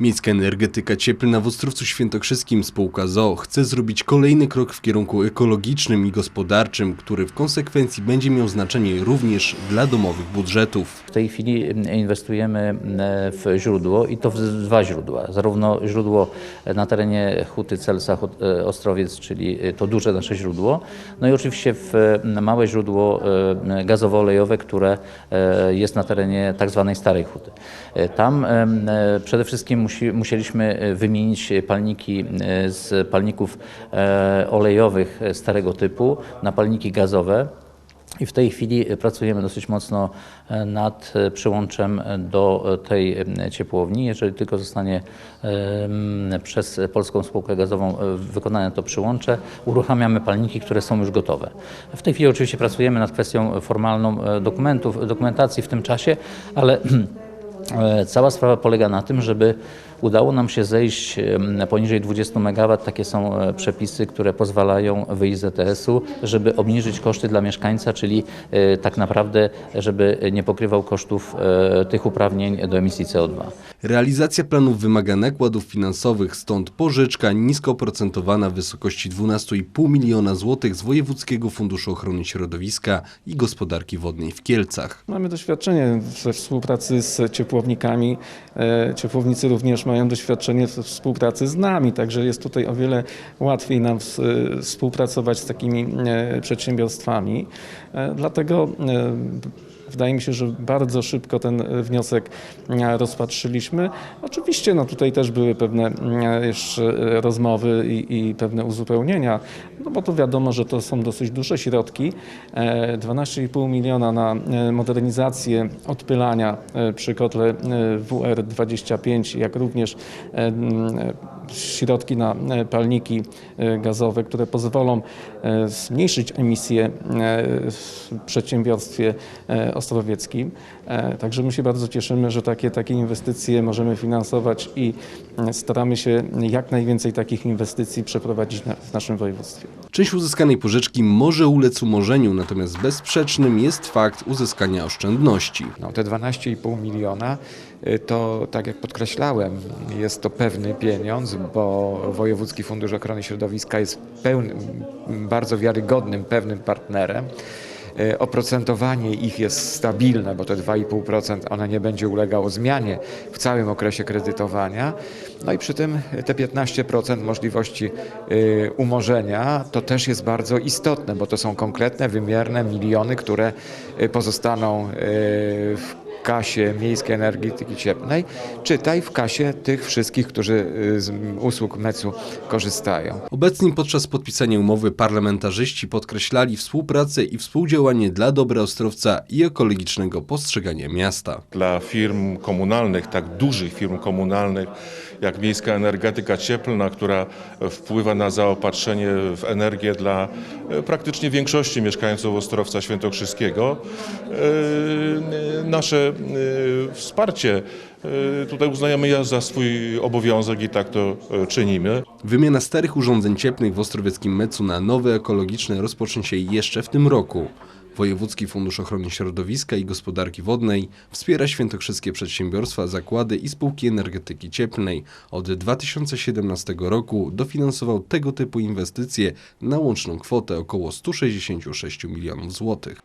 Miejska Energetyka Cieplna w Ostrowcu Świętokrzyskim spółka ZOO chce zrobić kolejny krok w kierunku ekologicznym i gospodarczym, który w konsekwencji będzie miał znaczenie również dla domowych budżetów. W tej chwili inwestujemy e, w źródło i to w dwa źródła. Zarówno źródło na terenie Huty Celsa e, Ostrowiec, czyli to duże nasze źródło, no i oczywiście w małe źródło e, gazowo-olejowe, które e, jest na terenie tak zwanej Starej Huty. E, Tam e, przede wszystkim musi, musieliśmy e, wymienić palniki e, z palników e, olejowych starego typu na palniki gazowe. I w tej chwili pracujemy dosyć mocno e, nad e, przyłączem do e, tej e, ciepłowni. Jeżeli tylko zostanie przez Polską Spółkę Gazową e, wykonane to przyłącze, uruchamiamy palniki, które są już gotowe. W tej chwili oczywiście pracujemy nad kwestią formalną e, dokumentów, dokumentacji w tym czasie, ale E, Cała sprawa polega na tym, żeby udało nam się zejść poniżej 20 MW. Takie są e, przepisy, które pozwalają wyjść z ETS-u, żeby obniżyć koszty dla mieszkańca, czyli e, tak naprawdę, żeby nie pokrywał kosztów e, tych uprawnień do emisji CO2. Realizacja planów wymaga nakładów finansowych, stąd pożyczka nisko oprocentowana w wysokości 12,5 miliona złotych z Wojewódzkiego Funduszu Ochrony Środowiska i Gospodarki Wodnej w Kielcach. Mamy doświadczenie we współpracy z ciepłownikami. E, Ciepłownicy również mają doświadczenie w współpracy z nami, także jest tutaj o wiele łatwiej nam e, współpracować z takimi e, przedsiębiorstwami. Dlatego Wydaje mi się, że bardzo szybko ten e, wniosek e, rozpatrzyliśmy. Oczywiście no tutaj też były pewne e, jeszcze rozmowy i, i pewne uzupełnienia, no bo to wiadomo, że to są dosyć duże środki. E, 12,5 miliona na modernizację odpylania przy kotle e, WR25, jak również środki na palniki gazowe, które pozwolą zmniejszyć emisję w przedsiębiorstwie ostrowieckim. E, Także my się bardzo cieszymy, że takie, takie inwestycje możemy finansować i e, staramy się jak najwięcej takich inwestycji przeprowadzić na, w naszym województwie. Część uzyskanej pożyczki może ulec umorzeniu, natomiast bezsprzecznym jest fakt uzyskania oszczędności. No, te 12,5 miliona y, to, tak jak podkreślałem, jest to pewny pieniądz, bo Wojewódzki Fundusz Ochrony Środowiska jest pełnym, bardzo wiarygodnym, pewnym partnerem. Y, Oprocentowanie ich jest stabilne, bo te 2,5% one nie będzie ulegało zmianie w całym okresie kredytowania. No i przy tym te 15% możliwości y, umorzenia to też jest bardzo istotne, bo to są konkretne, wymierne miliony, które y, pozostaną w kasie Miejskiej Energetyki Cieplnej, czytaj w kasie tych wszystkich, którzy y, z usług MEC-u korzystają. Obecni podczas podpisania umowy parlamentarzyści podkreślali współpracę i współdziałanie dla dobra Ostrowca i ekologicznego postrzegania miasta. dla firm komunalnych, tak dużych firm komunalnych, jak Miejska Energetyka Cieplna, która wpływa na zaopatrzenie w energię dla e, praktycznie większości mieszkańców Ostrowca Świętokrzyskiego. Nasze e, wsparcie e, tutaj uznajemy za swój obowiązek i tak to e, czynimy. Wymiana starych urządzeń cieplnych w ostrowieckim Mecu na nowe ekologiczne rozpocznie się jeszcze w tym roku. Wojewódzki Fundusz Ochrony Środowiska i Gospodarki Wodnej wspiera świętokrzyskie przedsiębiorstwa, zakłady i spółki energetyki cieplnej. Od 2017 roku dofinansował tego typu inwestycje na łączną kwotę około 166 milionów złotych.